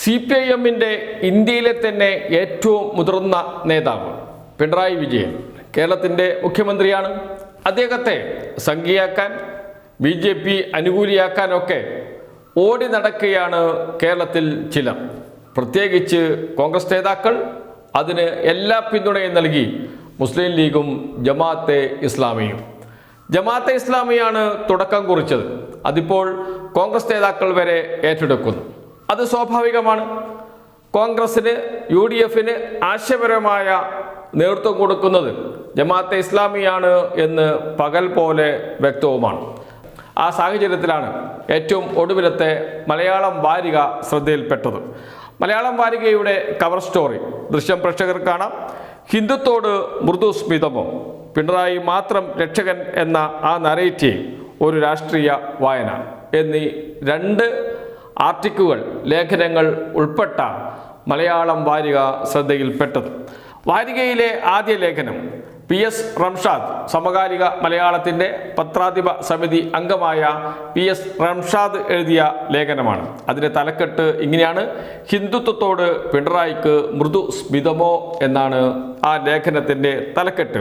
C P I എമ്മിന്റെ ഇന്ത്യയിലെ തന്നെ ഏറ്റവും മുതിർന്ന നേതാവ് പിണറായി വിജയൻ കേരളത്തിന്റെ മുഖ്യമന്ത്രിയാണ്. അദ്ദേഹത്തെ സംഘിയാക്കാൻ ബി ജെ പി അനുകൂലിയാക്കാനൊക്കെ ഓടി നടക്കുകയാണ് കേരളത്തിൽ ചിലർ. പ്രത്യേകിച്ച് കോൺഗ്രസ് നേതാക്കൾ അതിന് എല്ലാ പിന്തുണയും നൽകി മുസ്ലിം ലീഗും ജമാഅത്തെ ഇസ്ലാമിയും. ജമാഅത്തെ ഇസ്ലാമിയാണ് തുടക്കം കുറിച്ചത്. അതിപ്പോൾ കോൺഗ്രസ് നേതാക്കൾ വരെ ഏറ്റെടുക്കുന്നു. അത് സ്വാഭാവികമാണ്. കോൺഗ്രസിന് യു ഡി എഫിന് ആശയപരമായ നേതൃത്വം കൊടുക്കുന്നത് ജമാഅത്തെ ഇസ്ലാമിയാണ് എന്ന് പകൽ പോലെ വ്യക്തവുമാണ്. ആ സാഹചര്യത്തിലാണ് ഏറ്റവും ഒടുവിലത്തെ മലയാളം വാരിക ശ്രദ്ധയിൽപ്പെട്ടത്. മലയാളം വാരികയുടെ കവർ സ്റ്റോറി ദൃശ്യം പ്രേക്ഷകർ കാണാം. ഹിന്ദുത്തോട് മൃദു സ്മിതമോ പിണറായി മാത്രം രക്ഷകൻ എന്ന ആ നരേറ്റീവ് ഒരു രാഷ്ട്രീയ വായന എന്നീ രണ്ട് ആർട്ടിക്കുകൾ ലേഖനങ്ങൾ ഉൾപ്പെട്ട മലയാളം വാരിക ശ്രദ്ധയിൽപ്പെട്ടത്. വാരികയിലെ ആദ്യ ലേഖനം പി എസ് റംഷാദ് സമകാലിക മലയാളത്തിന്റെ പത്രാധിപ സമിതി അംഗമായ പി എസ് റംഷാദ് എഴുതിയ ലേഖനമാണ്. അതിന്റെ തലക്കെട്ട് ഇങ്ങനെയാണ്. ഹിന്ദുത്വത്തോട് പിണറായിക്ക് മൃദു സ്മിതമോ എന്നാണ് ആ ലേഖനത്തിന്റെ തലക്കെട്ട്.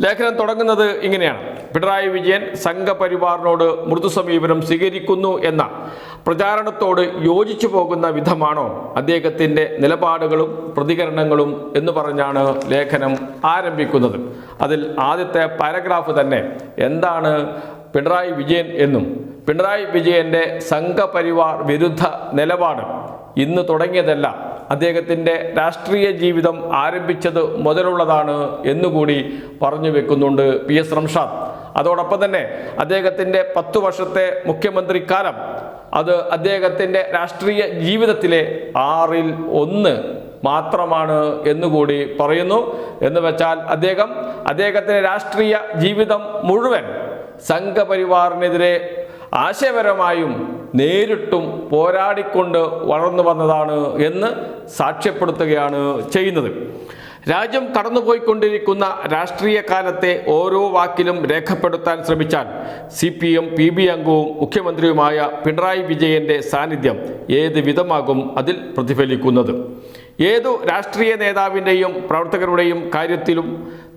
ലേഖനം തുടങ്ങുന്നത് ഇങ്ങനെയാണ്. പിണറായി വിജയൻ സംഘപരിവാറിനോട് മൃദു സമീപനം സ്വീകരിക്കുന്നു എന്ന പ്രചാരണത്തോട് യോജിച്ചു പോകുന്ന വിധമാണോ അദ്ദേഹത്തിന്റെ നിലപാടുകളും പ്രതികരണങ്ങളും എന്ന് പറഞ്ഞാണ് ലേഖനം ആരംഭിക്കുന്നത്. അതിൽ ആദ്യത്തെ പാരഗ്രാഫ് തന്നെ എന്താണ് പിണറായി വിജയൻ എന്നും പിണറായി വിജയന്റെ സംഘപരിവാർ വിരുദ്ധ നിലപാട് ഇന്ന് തുടങ്ങിയതല്ല അദ്ദേഹത്തിന്റെ രാഷ്ട്രീയ ജീവിതം ആരംഭിച്ചത് മുതലുള്ളതാണ് എന്നുകൂടി പറഞ്ഞു വെക്കുന്നുണ്ട് പി എസ് റംഷാദ്. അതോടൊപ്പം തന്നെ അദ്ദേഹത്തിന്റെ പത്തു വർഷത്തെ മുഖ്യമന്ത്രി കാലം അത് അദ്ദേഹത്തിന്റെ രാഷ്ട്രീയ ജീവിതത്തിലെ ആറിൽ ഒന്ന് മാത്രമാണ് എന്നുകൂടി പറയുന്നു. എന്ന് വെച്ചാൽ അദ്ദേഹം അദ്ദേഹത്തിന്റെ രാഷ്ട്രീയ ജീവിതം മുഴുവൻ സംഘപരിവാറിനെതിരെ ആശയപരമായും നേരിട്ടും പോരാടിക്കൊണ്ട് വളർന്നു വന്നതാണ് എന്ന് സാക്ഷ്യപ്പെടുത്തുകയാണ് ചെയ്യുന്നത്. രാജ്യം കടന്നുപോയിക്കൊണ്ടിരിക്കുന്ന രാഷ്ട്രീയ കാലത്തെ ഓരോ വാക്കിലും രേഖപ്പെടുത്താൻ ശ്രമിച്ചാൽ C P M P B അംഗവും മുഖ്യമന്ത്രിയുമായ പിണറായി വിജയന്റെ സാന്നിധ്യം ഏത് വിധമാകും അതിൽ പ്രതിഫലിക്കുന്നത്. ഏതു രാഷ്ട്രീയ നേതാവിന്റെയും പ്രവർത്തകരുടെയും കാര്യത്തിലും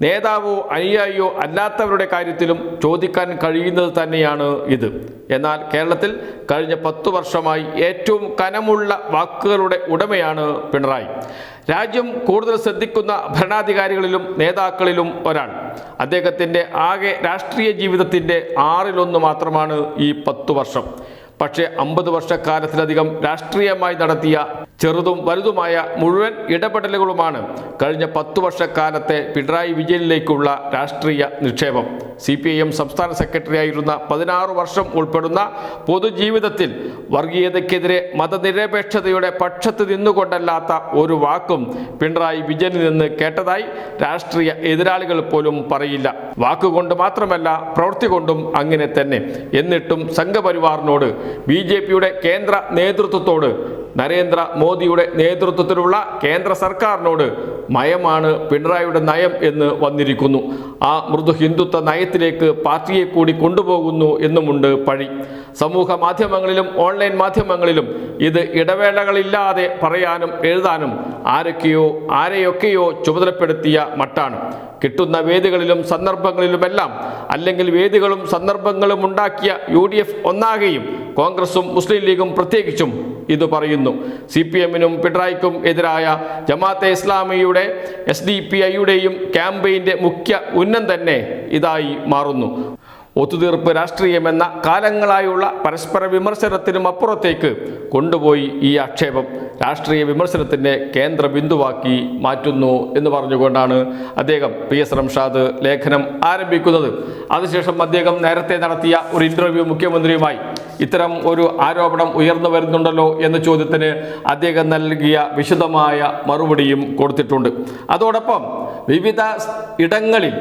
നേതാവോ അനുയായിയോ അല്ലാത്തവരുടെ കാര്യത്തിലും ചോദിക്കാൻ കഴിയുന്നത് തന്നെയാണ് ഇത്. എന്നാൽ കേരളത്തിൽ കഴിഞ്ഞ പത്തു വർഷമായി ഏറ്റവും കനമുള്ള വാക്കുകളുടെ ഉടമയാണ് പിണറായി. രാജ്യം കൂടുതൽ ശ്രദ്ധിക്കുന്ന ഭരണാധികാരികളിലും നേതാക്കളിലും ഒരാൾ. അദ്ദേഹത്തിന്റെ ആകെ രാഷ്ട്രീയ ജീവിതത്തിന്റെ ആറിലൊന്ന് മാത്രമാണ് ഈ പത്തു വർഷം. പക്ഷേ അമ്പത് വർഷക്കാലത്തിലധികം രാഷ്ട്രീയമായി നടത്തിയ ചെറുതും വലുതുമായ മുഴുവൻ ഇടപെടലുകളുമാണ് കഴിഞ്ഞ പത്തു വർഷക്കാലത്തെ പിണറായി വിജയനിലേക്കുള്ള രാഷ്ട്രീയ നിക്ഷേപം. സി പി ഐ എം സംസ്ഥാന സെക്രട്ടറി ആയിരുന്ന പതിനാറ് വർഷം ഉൾപ്പെടുന്ന പൊതുജീവിതത്തിൽ വർഗീയതയ്ക്കെതിരെ മതനിരപേക്ഷതയുടെ പക്ഷത്ത് നിന്നുകൊണ്ടല്ലാത്ത ഒരു വാക്കും പിണറായി വിജയനിൽ നിന്ന് കേട്ടതായി രാഷ്ട്രീയ എതിരാളികൾ പോലും പറയില്ല. വാക്കുകൊണ്ട് മാത്രമല്ല പ്രവൃത്തി കൊണ്ടും അങ്ങനെ തന്നെ. എന്നിട്ടും സംഘപരിവാറിനോട് ബി ജെ പിയുടെ കേന്ദ്ര നേതൃത്വത്തോട് നരേന്ദ്ര മോദിയുടെ നേതൃത്വത്തിലുള്ള കേന്ദ്ര സർക്കാരിനോട് മയമാണ് പിണറായിയുടെ നയം എന്ന് വന്നിരിക്കുന്നു. ആ മൃദു ഹിന്ദുത്വ നയത്തിലേക്ക് പാർട്ടിയെ കൂടി കൊണ്ടുപോകുന്നു എന്നുമുണ്ട് പഴി. സമൂഹ മാധ്യമങ്ങളിലും ഓൺലൈൻ മാധ്യമങ്ങളിലും ഇത് ഇടവേളകളില്ലാതെ പറയാനും എഴുതാനും ആരൊക്കെയോ ആരെയൊക്കെയോ ചുമതലപ്പെടുത്തിയ മട്ടാണ്. കിട്ടുന്ന വേദികളിലും സന്ദർഭങ്ങളിലുമെല്ലാം അല്ലെങ്കിൽ വേദികളും സന്ദർഭങ്ങളും ഉണ്ടാക്കിയ യു ഡി എഫ് ഒന്നാകെയും കോൺഗ്രസും മുസ്ലിം ലീഗും പ്രത്യേകിച്ചും ഇത് പറയുന്നു. സി പി എമ്മിനും പിണറായിക്കും എതിരായ ജമാഅത്തെ ഇസ്ലാമിയുടെ എസ് ഡി പി ഐയുടെയും ക്യാമ്പയിന്റെ മുഖ്യ ഉന്നം തന്നെ ഇതായി മാറുന്നു. ഒത്തുതീർപ്പ് രാഷ്ട്രീയമെന്ന കാലങ്ങളായുള്ള പരസ്പര വിമർശനത്തിനും അപ്പുറത്തേക്ക് കൊണ്ടുപോയി ഈ ആക്ഷേപം. രാഷ്ട്രീയ വിമർശനത്തിന്റെ കേന്ദ്ര ബിന്ദുവാക്കി മാറ്റുന്നു എന്ന് പറഞ്ഞുകൊണ്ടാണ് അദ്ദേഹം പി എസ് റംഷാദ് ലേഖനം ആരംഭിക്കുന്നത്. അതിനുശേഷം അദ്ദേഹം നേരത്തെ നടത്തിയ ഒരു ഇന്റർവ്യൂ മുഖ്യമന്ത്രിയുമായി ഇത്തരം ഒരു ആരോപണം ഉയർന്നു വരുന്നുണ്ടല്ലോ എന്ന ചോദ്യത്തിന് അദ്ദേഹം നൽകിയ വിശദമായ മറുപടിയും കൊടുത്തിട്ടുണ്ട്. അതോടൊപ്പം വിവിധ ഇടങ്ങളിൽ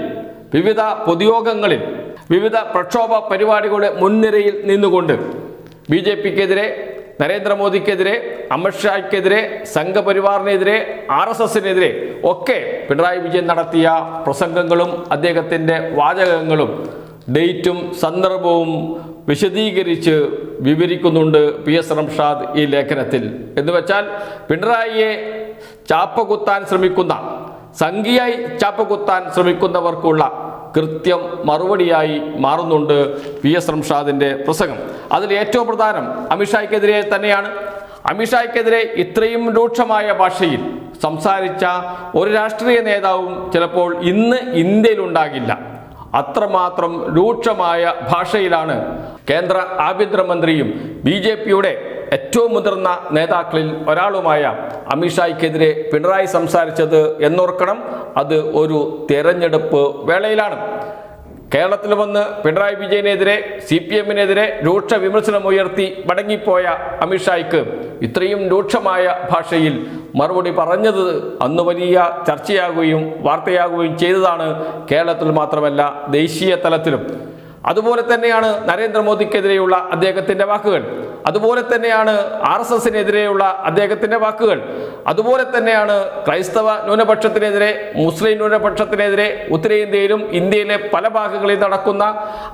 വിവിധ പൊതുയോഗങ്ങളിൽ വിവിധ പ്രക്ഷോഭ പരിപാടികളുടെ മുൻനിരയിൽ നിന്നുകൊണ്ട് ബി ജെ പിക്കെതിരെ നരേന്ദ്രമോദിക്കെതിരെ അമിത്ഷായ്ക്കെതിരെ സംഘപരിവാറിനെതിരെ ആർ എസ് എസിനെതിരെ ഒക്കെ പിണറായി വിജയൻ നടത്തിയ പ്രസംഗങ്ങളും അദ്ദേഹത്തിന്റെ വാചകങ്ങളും ഡേറ്റും സന്ദർഭവും വിശദീകരിച്ച് വിവരിക്കുന്നുണ്ട് പി എസ് റംഷാദ് ഈ ലേഖനത്തിൽ. എന്ന് വെച്ചാൽ പിണറായിയെ ചാപ്പകുത്താൻ ശ്രമിക്കുന്ന സംഖ്യയായി ചാപ്പകുത്താൻ ശ്രമിക്കുന്നവർക്കുള്ള കൃത്യം മറുപടിയായി മാറുന്നുണ്ട് പി എസ് റംഷാദിന്റെ പ്രസംഗം. അതിൽ ഏറ്റവും പ്രധാനം അമിത്ഷായ്ക്കെതിരെ തന്നെയാണ്. അമിത്ഷായ്ക്കെതിരെ ഇത്രയും രൂക്ഷമായ ഭാഷയിൽ സംസാരിച്ച ഒരു രാഷ്ട്രീയ നേതാവും ചിലപ്പോൾ ഇന്ന് ഇന്ത്യയിലുണ്ടാകില്ല. അത്രമാത്രം രൂക്ഷമായ ഭാഷയിലാണ് കേന്ദ്ര ആഭ്യന്തരമന്ത്രിയും ബി ജെ പിയുടെ ഏറ്റവും മുതിർന്ന നേതാക്കളിൽ ഒരാളുമായ അമിത്ഷായ്ക്കെതിരെ പിണറായി സംസാരിച്ചത് എന്നോർക്കണം. അത് ഒരു തെരഞ്ഞെടുപ്പ് വേളയിലാണ്. കേരളത്തിൽ വന്ന് പിണറായി വിജയനെതിരെ സി പി എമ്മിനെതിരെ രൂക്ഷ വിമർശനമുയർത്തി മടങ്ങിപ്പോയ അമിത്ഷായ്ക്ക് ഇത്രയും രൂക്ഷമായ ഭാഷയിൽ മറുപടി പറഞ്ഞത് അന്ന് വലിയ ചർച്ചയാകുകയും വാർത്തയാകുകയും ചെയ്തതാണ് കേരളത്തിൽ മാത്രമല്ല ദേശീയ തലത്തിലും. അതുപോലെ തന്നെയാണ് നരേന്ദ്രമോദിക്കെതിരെയുള്ള അദ്ദേഹത്തിന്റെ വാക്കുകൾ. അതുപോലെ തന്നെയാണ് ആർ എസ് എസിനെതിരെയുള്ള അദ്ദേഹത്തിന്റെ വാക്കുകൾ. അതുപോലെ തന്നെയാണ് ക്രൈസ്തവ ന്യൂനപക്ഷത്തിനെതിരെ മുസ്ലിം ന്യൂനപക്ഷത്തിനെതിരെ ഉത്തരേന്ത്യയിലും ഇന്ത്യയിലെ പല ഭാഗങ്ങളിൽ നടക്കുന്ന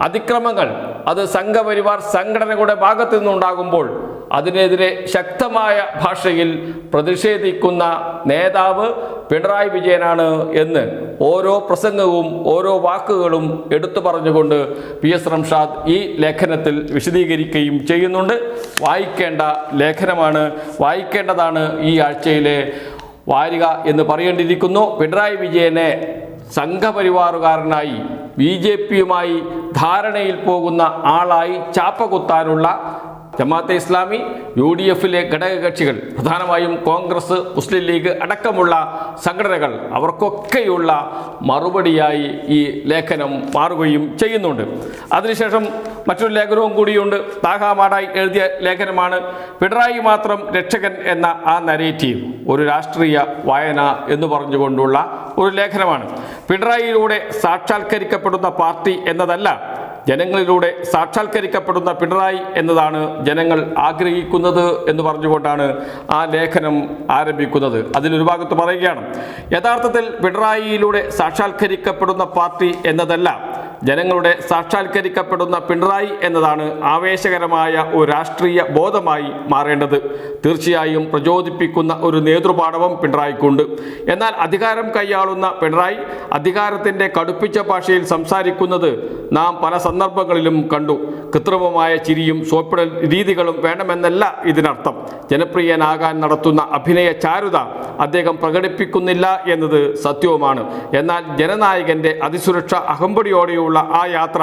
അതിക്രമങ്ങൾ അത് സംഘപരിവാർ സംഘടനകളുടെ ഭാഗത്തു നിന്നുണ്ടാകുമ്പോൾ അതിനെതിരെ ശക്തമായ ഭാഷയിൽ പ്രതിഷേധിക്കുന്ന നേതാവ് പിണറായി വിജയനാണ് എന്ന് ഓരോ പ്രസംഗവും ഓരോ വാക്കുകളും എടുത്തു പറഞ്ഞുകൊണ്ട് പി എസ് റംഷാദ് ഈ ലേഖനത്തിൽ വിശദീകരിക്കുകയും ചെയ്യുന്നുണ്ട്. വായിക്കേണ്ട ലേഖനമാണ് വായിക്കേണ്ടതാണ് ഈ ആഴ്ചയിലെ വാരിക എന്ന് പറയേണ്ടിയിരിക്കുന്നു. പിണറായി വിജയനെ സംഘപരിവാറുകാരനായി ബി ജെ പിയുമായി ധാരണയിൽ പോകുന്ന ആളായി ചാപ്പകുത്താനുള്ള ജമാഅത്തെ ഇസ്ലാമി യു ഡി എഫിലെ ഘടകകക്ഷികൾ പ്രധാനമായും കോൺഗ്രസ് മുസ്ലിം ലീഗ് അടക്കമുള്ള സംഘടനകൾ അവർക്കൊക്കെയുള്ള മറുപടിയായി ഈ ലേഖനം മാറുകയും ചെയ്യുന്നുണ്ട്. അതിനുശേഷം മറ്റൊരു ലേഖനവും കൂടിയുണ്ട്. താഹാമാടായി എഴുതിയ ലേഖനമാണ് പിണറായി മാത്രം രക്ഷകൻ എന്ന ആ നരേറ്റീവ് ഒരു രാഷ്ട്രീയ വായന എന്ന് പറഞ്ഞുകൊണ്ടുള്ള ഒരു ലേഖനമാണ്. പിണറായിയിലൂടെ സാക്ഷാത്കരിക്കപ്പെടുന്ന പാർട്ടി എന്നതല്ല ജനങ്ങളിലൂടെ സാക്ഷാത്കരിക്കപ്പെടുന്ന പിണറായി എന്നതാണ് ജനങ്ങൾ ആഗ്രഹിക്കുന്നത് എന്ന് പറഞ്ഞുകൊണ്ടാണ് ആ ലേഖനം ആരംഭിക്കുന്നത്. അതിലൊരു ഭാഗത്ത് പറയുകയാണ് യഥാർത്ഥത്തിൽ പിണറായിയിലൂടെ സാക്ഷാത്കരിക്കപ്പെടുന്ന പാർട്ടി എന്നതല്ല ജനങ്ങളുടെ സാക്ഷാത്കരിക്കപ്പെടുന്ന പിണറായി എന്നതാണ് ആവേശകരമായ ഒരു രാഷ്ട്രീയ ബോധമായി മാറേണ്ടത്. തീർച്ചയായും പ്രചോദിപ്പിക്കുന്ന ഒരു നേതൃപാടവം പിണറായിക്കുണ്ട്. എന്നാൽ അധികാരം കൈയാളുന്ന പിണറായി അധികാരത്തിന്റെ കടുപ്പിച്ച ഭാഷയിൽ സംസാരിക്കുന്നത് നാം പല സന്ദർഭങ്ങളിലും കണ്ടു. കൃത്രിമമായ ചിരിയും സോപ്പിടൽ രീതികളും വേണമെന്നല്ല ഇതിനർത്ഥം. ജനപ്രിയനാകാൻ നടത്തുന്ന അഭിനയ ചാരുത അദ്ദേഹം പ്രകടിപ്പിക്കുന്നില്ല എന്നത് സത്യവുമാണ്. എന്നാൽ ജനനായകന്റെ അതിസുരക്ഷ അഹമ്പടിയോടെയുള്ള ആ യാത്ര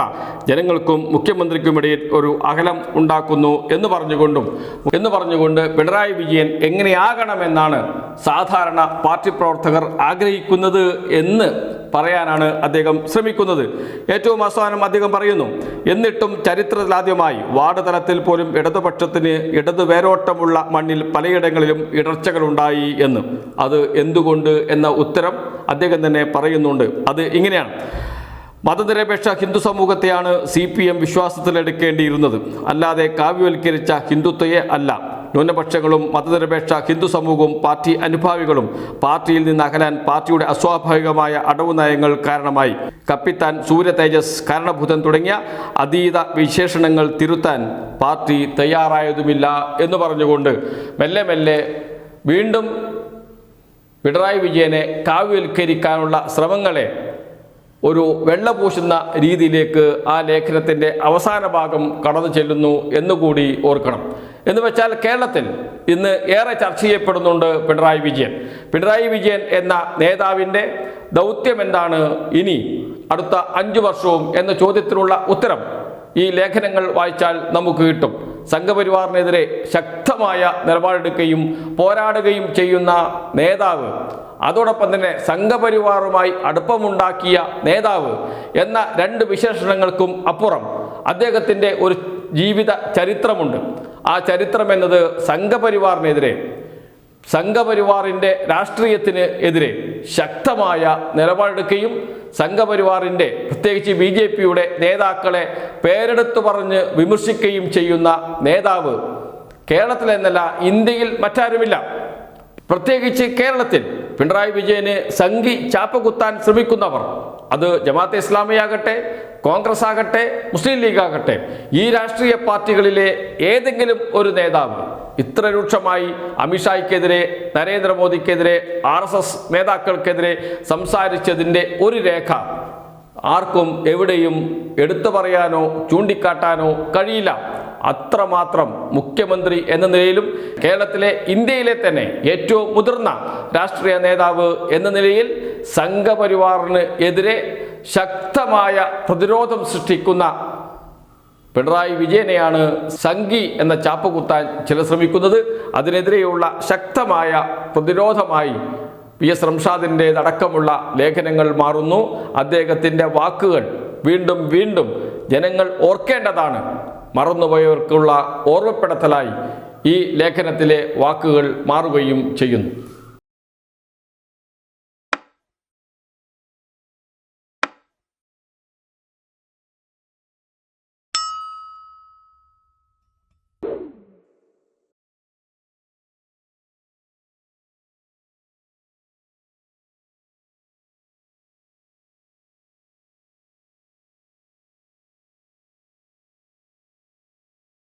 ജനങ്ങൾക്കും മുഖ്യമന്ത്രിക്കുമിടയിൽ ഒരു അകലം ഉണ്ടാക്കുന്നു എന്ന് പറഞ്ഞുകൊണ്ടും എന്ന് പറഞ്ഞുകൊണ്ട് പിണറായി വിജയൻ എങ്ങനെയാകണമെന്നാണ് സാധാരണ പാർട്ടി പ്രവർത്തകർ ആഗ്രഹിക്കുന്നത് എന്ന് പറയാനാണ് അദ്ദേഹം ശ്രമിക്കുന്നത്. ഏറ്റവും അവസാനം അദ്ദേഹം പറയുന്നു എന്നിട്ടും ചരിത്രത്തിലാദ്യമായി വാർഡ് തലത്തിൽ പോലും ഇടതുപക്ഷത്തിന് ഇടതു വേരോട്ടമുള്ള മണ്ണിൽ പലയിടങ്ങളിലും ഇടർച്ചകളുണ്ടായി എന്ന്. അത് എന്തുകൊണ്ട് എന്ന ഉത്തരം അദ്ദേഹം തന്നെ പറയുന്നുണ്ട്. അത് ഇങ്ങനെയാണ്. മതനിരപേക്ഷ ഹിന്ദു സമൂഹത്തെയാണ് സി പി എം വിശ്വാസത്തിലെടുക്കേണ്ടിയിരുന്നത്. അല്ലാതെ കാവ്യവൽക്കരിച്ച ഹിന്ദുത്വയെ അല്ല. ന്യൂനപക്ഷങ്ങളും മതനിരപേക്ഷ ഹിന്ദു സമൂഹവും പാർട്ടി അനുഭാവികളും പാർട്ടിയിൽ നിന്ന് അകലാൻ പാർട്ടിയുടെ അസ്വാഭാവികമായ അടവ് നയങ്ങൾ കാരണമായി. കപ്പിത്താൻ സൂര്യ തേജസ് കാരണഭൂതൻ തുടങ്ങിയ അതീത വിശേഷണങ്ങൾ തിരുത്താൻ പാർട്ടി തയ്യാറായതുമില്ല എന്ന് പറഞ്ഞുകൊണ്ട് മെല്ലെ മെല്ലെ വീണ്ടും പിണറായി വിജയനെ കാവ്യവൽക്കരിക്കാനുള്ള ശ്രമങ്ങളെ ഒരു വെള്ള പൂശുന്ന രീതിയിലേക്ക് ആ ലേഖനത്തിന്റെ അവസാന ഭാഗം കടന്നു ചെല്ലുന്നു എന്നുകൂടി ഓർക്കണം. എന്ന് വെച്ചാൽ കേരളത്തിൽ ഇന്ന് ഏറെ ചർച്ച ചെയ്യപ്പെടുന്നുണ്ട് പിണറായി വിജയൻ. പിണറായി വിജയൻ എന്ന നേതാവിന്റെ ദൗത്യം എന്താണ് ഇനി അടുത്ത അഞ്ചു വർഷവും എന്ന ചോദ്യത്തിനുള്ള ഉത്തരം ഈ ലേഖനങ്ങൾ വായിച്ചാൽ നമുക്ക് കിട്ടും. സംഘപരിവാറിനെതിരെ ശക്തമായ നിലപാടെടുക്കുകയും പോരാടുകയും ചെയ്യുന്ന നേതാവ് അതോടൊപ്പം തന്നെ സംഘപരിവാറുമായി അടുപ്പമുണ്ടാക്കിയ നേതാവ് എന്ന രണ്ട് വിശേഷണങ്ങൾക്കും അപ്പുറം അദ്ദേഹത്തിന്റെ ഒരു ജീവിത ചരിത്രമുണ്ട്. ആ ചരിത്രം എന്നത് സംഘപരിവാറിനെതിരെ സംഘപരിവാറിന്റെ രാഷ്ട്രീയത്തിന് എതിരെ ശക്തമായ നിലപാടെടുക്കുകയും സംഘപരിവാറിന്റെ പ്രത്യേകിച്ച് ബി ജെ പിയുടെ നേതാക്കളെ പേരെടുത്തു പറഞ്ഞ് വിമർശിക്കുകയും ചെയ്യുന്ന നേതാവ് കേരളത്തിലെന്നല്ല ഇന്ത്യയിൽ മറ്റാരുമില്ല. പ്രത്യേകിച്ച് കേരളത്തിൽ പിണറായി വിജയനെ സംഘി ചാപ്പകുത്താൻ ശ്രമിക്കുന്നവർ. അത് ജമാഅത്തെ ഇസ്ലാമിയാകട്ടെ കോൺഗ്രസ് ആകട്ടെ മുസ്ലിം ലീഗ് ആകട്ടെ ഈ രാഷ്ട്രീയ പാർട്ടികളിലെ ഏതെങ്കിലും ഒരു നേതാവ് ഇത്ര രൂക്ഷമായി അമിത്ഷായ്ക്കെതിരെ നരേന്ദ്രമോദിക്കെതിരെ ആർ എസ് എസ് നേതാക്കൾക്കെതിരെ സംസാരിച്ചതിന്റെ ഒരു രേഖ ആർക്കും എവിടെയും എടുത്തു പറയാനോ ചൂണ്ടിക്കാട്ടാനോ കഴിയില്ല. അത്രമാത്രം മുഖ്യമന്ത്രി എന്ന നിലയിലും കേരളത്തിലെ ഇന്ത്യയിലെ തന്നെ ഏറ്റവും മുതിർന്ന രാഷ്ട്രീയ നേതാവ് എന്ന നിലയിൽ സംഘപരിവാറിന് എതിരെ ശക്തമായ പ്രതിരോധം സൃഷ്ടിക്കുന്ന പിണറായി വിജയനെയാണ് സംഘി എന്ന ചാപ്പ് കുത്താൻ ചില ശ്രമിക്കുന്നത്. അതിനെതിരെയുള്ള ശക്തമായ പ്രതിരോധമായി പി എസ് റംഷാദിന്റെ അടക്കമുള്ള ലേഖനങ്ങൾ മാറുന്നു. അദ്ദേഹത്തിന്റെ വാക്കുകൾ വീണ്ടും വീണ്ടും ജനങ്ങൾ ഓർക്കേണ്ടതാണ്. മറന്നുപോയവർക്കുള്ള ഓർമ്മപ്പെടുത്തലായി ഈ ലേഖനത്തിലെ വാക്കുകൾ മാറുകയും ചെയ്യുന്നു.